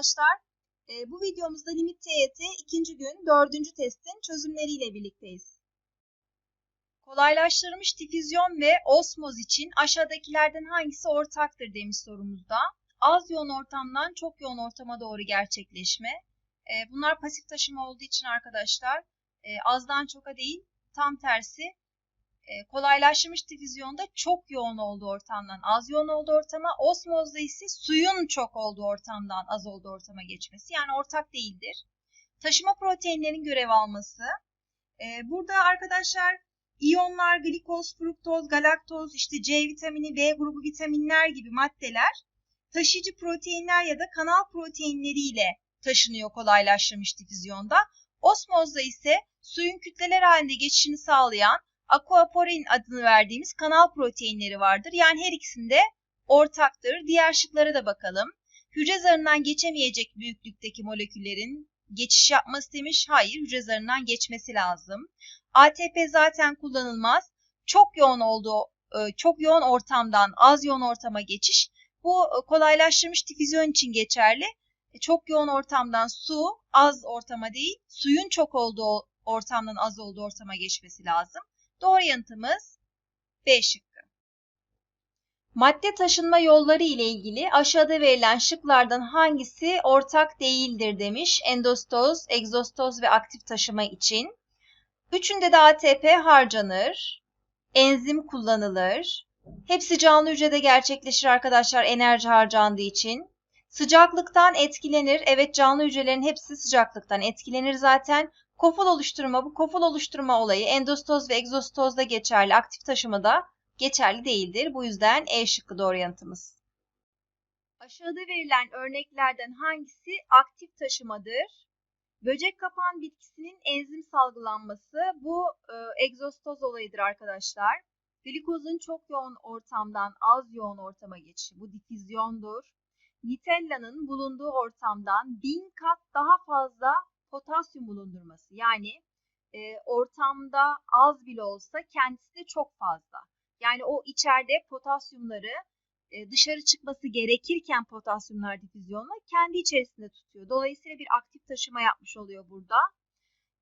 arkadaşlar. Ee, bu videomuzda limit TYT ikinci gün dördüncü testin çözümleriyle birlikteyiz. Kolaylaştırılmış difüzyon ve osmoz için aşağıdakilerden hangisi ortaktır demiş sorumuzda. Az yoğun ortamdan çok yoğun ortama doğru gerçekleşme. Ee, bunlar pasif taşıma olduğu için arkadaşlar e, azdan çoka değil tam tersi e, kolaylaştırmış difüzyonda çok yoğun olduğu ortamdan az yoğun olduğu ortama, osmozda ise suyun çok olduğu ortamdan az olduğu ortama geçmesi. Yani ortak değildir. Taşıma proteinlerin görev alması. E, burada arkadaşlar iyonlar, glikoz, fruktoz, galaktoz, işte C vitamini, B grubu vitaminler gibi maddeler taşıyıcı proteinler ya da kanal proteinleriyle taşınıyor kolaylaştırmış difüzyonda. Osmozda ise suyun kütleler halinde geçişini sağlayan aquaporin adını verdiğimiz kanal proteinleri vardır. Yani her ikisinde ortaktır. Diğer şıklara da bakalım. Hücre zarından geçemeyecek büyüklükteki moleküllerin geçiş yapması demiş. Hayır, hücre zarından geçmesi lazım. ATP zaten kullanılmaz. Çok yoğun olduğu, e, çok yoğun ortamdan az yoğun ortama geçiş. Bu e, kolaylaştırmış difüzyon için geçerli. E, çok yoğun ortamdan su, az ortama değil, suyun çok olduğu ortamdan az olduğu ortama geçmesi lazım. Doğru yanıtımız B şıkkı. Madde taşınma yolları ile ilgili aşağıda verilen şıklardan hangisi ortak değildir demiş. Endostoz, egzostoz ve aktif taşıma için. Üçünde de ATP harcanır. Enzim kullanılır. Hepsi canlı hücrede gerçekleşir arkadaşlar enerji harcandığı için. Sıcaklıktan etkilenir. Evet canlı hücrelerin hepsi sıcaklıktan etkilenir zaten. Koful oluşturma, bu koful oluşturma olayı endostoz ve egzostozda geçerli, aktif taşımada geçerli değildir. Bu yüzden E şıkkı doğru yanıtımız. Aşağıda verilen örneklerden hangisi aktif taşımadır? Böcek kapan bitkisinin enzim salgılanması bu e, egzostoz olayıdır arkadaşlar. Glikozun çok yoğun ortamdan az yoğun ortama geçişi bu difüzyondur. Nitella'nın bulunduğu ortamdan bin kat daha fazla potasyum bulundurması. Yani e, ortamda az bile olsa kendisi de çok fazla. Yani o içeride potasyumları e, dışarı çıkması gerekirken potasyumlar difüzyonla kendi içerisinde tutuyor. Dolayısıyla bir aktif taşıma yapmış oluyor burada.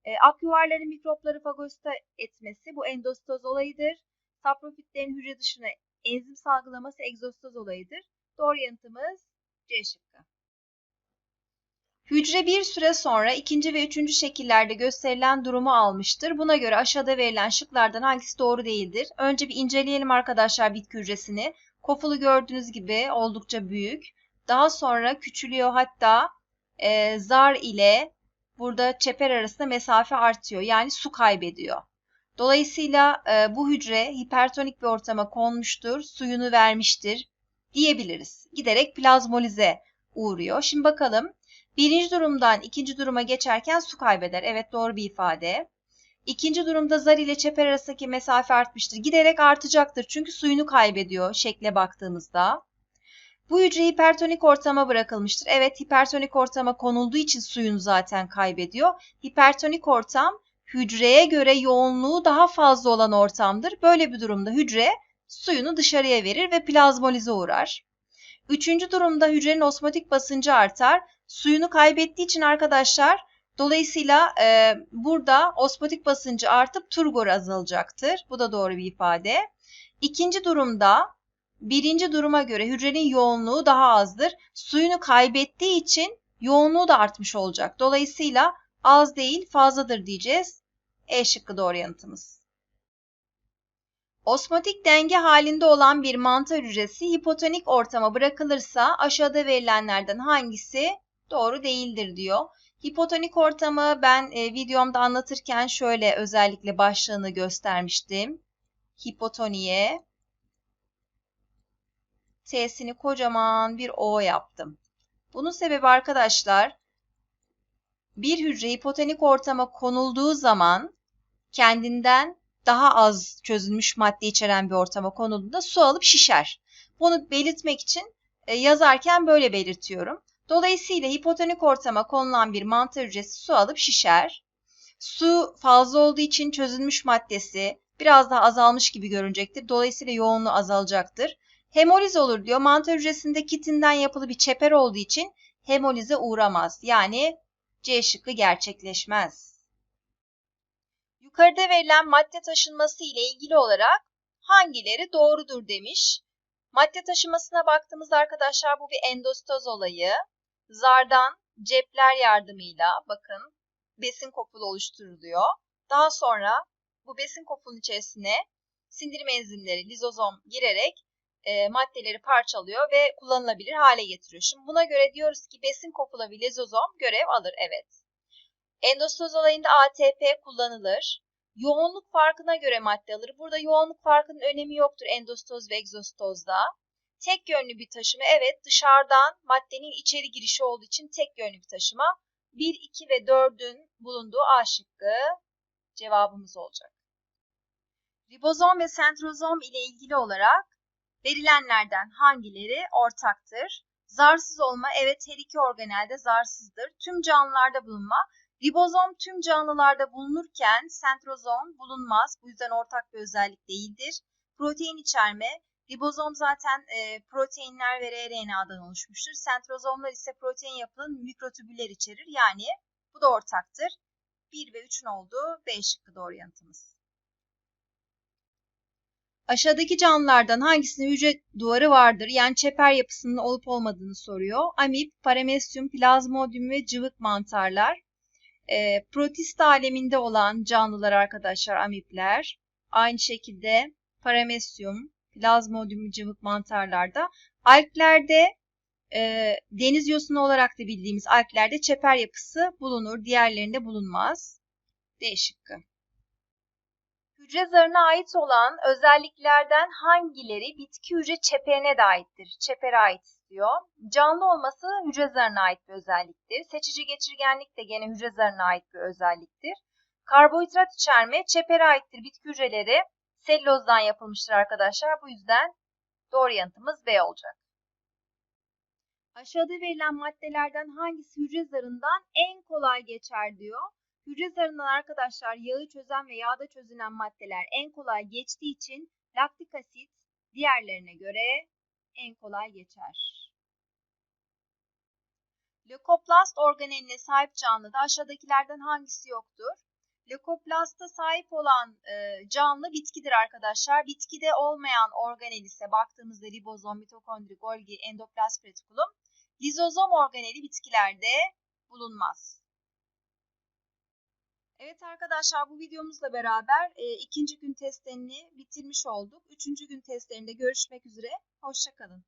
E, akyuvarların mikropları fagosita etmesi bu endostoz olayıdır. Saprofitlerin hücre dışına enzim salgılaması egzostoz olayıdır. Doğru yanıtımız C şıkkı. Hücre bir süre sonra ikinci ve üçüncü şekillerde gösterilen durumu almıştır. Buna göre aşağıda verilen şıklardan hangisi doğru değildir? Önce bir inceleyelim arkadaşlar bitki hücresini. Kofulu gördüğünüz gibi oldukça büyük. Daha sonra küçülüyor hatta e, zar ile burada çeper arasında mesafe artıyor. Yani su kaybediyor. Dolayısıyla e, bu hücre hipertonik bir ortama konmuştur, suyunu vermiştir diyebiliriz. Giderek plazmolize uğruyor. Şimdi bakalım Birinci durumdan ikinci duruma geçerken su kaybeder. Evet doğru bir ifade. İkinci durumda zar ile çeper arasındaki mesafe artmıştır. Giderek artacaktır çünkü suyunu kaybediyor şekle baktığımızda. Bu hücre hipertonik ortama bırakılmıştır. Evet hipertonik ortama konulduğu için suyunu zaten kaybediyor. Hipertonik ortam hücreye göre yoğunluğu daha fazla olan ortamdır. Böyle bir durumda hücre suyunu dışarıya verir ve plazmolize uğrar. Üçüncü durumda hücrenin osmotik basıncı artar suyunu kaybettiği için arkadaşlar dolayısıyla e, burada osmotik basıncı artıp turgor azalacaktır. Bu da doğru bir ifade. İkinci durumda birinci duruma göre hücrenin yoğunluğu daha azdır. Suyunu kaybettiği için yoğunluğu da artmış olacak. Dolayısıyla az değil fazladır diyeceğiz. E şıkkı doğru yanıtımız. Osmotik denge halinde olan bir mantar hücresi hipotonik ortama bırakılırsa aşağıda verilenlerden hangisi doğru değildir diyor. Hipotonik ortamı ben e, videomda anlatırken şöyle özellikle başlığını göstermiştim. Hipotoniye T'sini kocaman bir O yaptım. Bunun sebebi arkadaşlar bir hücre hipotonik ortama konulduğu zaman kendinden daha az çözülmüş madde içeren bir ortama konulduğunda su alıp şişer. Bunu belirtmek için e, yazarken böyle belirtiyorum. Dolayısıyla hipotonik ortama konulan bir mantar hücresi su alıp şişer. Su fazla olduğu için çözülmüş maddesi biraz daha azalmış gibi görünecektir. Dolayısıyla yoğunluğu azalacaktır. Hemoliz olur diyor. Mantar hücresinde kitinden yapılı bir çeper olduğu için hemolize uğramaz. Yani C şıkkı gerçekleşmez. Yukarıda verilen madde taşınması ile ilgili olarak hangileri doğrudur demiş. Madde taşımasına baktığımızda arkadaşlar bu bir endostoz olayı. Zardan cepler yardımıyla bakın besin kopulu oluşturuluyor. Daha sonra bu besin kopunun içerisine sindirim enzimleri lizozom girerek e, maddeleri parçalıyor ve kullanılabilir hale getiriyor. Şimdi buna göre diyoruz ki besin kopula bir lizozom görev alır. Evet. Endostoz olayında ATP kullanılır. Yoğunluk farkına göre madde alır. Burada yoğunluk farkının önemi yoktur endostoz ve egzostozda. Tek yönlü bir taşıma evet dışarıdan maddenin içeri girişi olduğu için tek yönlü bir taşıma. 1, 2 ve 4'ün bulunduğu A şıkkı cevabımız olacak. Ribozom ve sentrozom ile ilgili olarak verilenlerden hangileri ortaktır? Zarsız olma evet her iki organelde zarsızdır. Tüm canlılarda bulunma. Ribozom tüm canlılarda bulunurken sentrozom bulunmaz. Bu yüzden ortak bir özellik değildir. Protein içerme. Ribozom zaten e, proteinler ve rRNA'dan oluşmuştur. Sentrozomlar ise protein yapılan mikrotübüller içerir. Yani bu da ortaktır. 1 ve 3'ün olduğu B şıkkı doğru yanıtımız. Aşağıdaki canlılardan hangisinin hücre duvarı vardır? Yani çeper yapısının olup olmadığını soruyor. Amip, paramesyum, plazmodium ve cıvık mantarlar. E, protist aleminde olan canlılar arkadaşlar amipler. Aynı şekilde paramesyum, plazmodium, cıvık mantarlarda. Alplerde e, deniz yosunu olarak da bildiğimiz alplerde çeper yapısı bulunur. Diğerlerinde bulunmaz. D şıkkı. Hücre zarına ait olan özelliklerden hangileri bitki hücre çeperine de aittir? Çepere ait istiyor. Canlı olması hücre zarına ait bir özelliktir. Seçici geçirgenlik de gene hücre zarına ait bir özelliktir. Karbohidrat içerme çepere aittir. Bitki hücreleri sellozdan yapılmıştır arkadaşlar. Bu yüzden doğru yanıtımız B olacak. Aşağıda verilen maddelerden hangisi hücre zarından en kolay geçer diyor. Hücre zarından arkadaşlar yağı çözen ve yağda çözünen maddeler en kolay geçtiği için laktik asit diğerlerine göre en kolay geçer. Lökoplast organeline sahip canlıda aşağıdakilerden hangisi yoktur? Lökoplasta sahip olan e, canlı bitkidir arkadaşlar. Bitkide olmayan organel ise baktığımızda ribozom, mitokondri, golgi, endoplazm retikulum. Lizozom organeli bitkilerde bulunmaz. Evet arkadaşlar bu videomuzla beraber e, ikinci gün testlerini bitirmiş olduk. Üçüncü gün testlerinde görüşmek üzere. Hoşçakalın.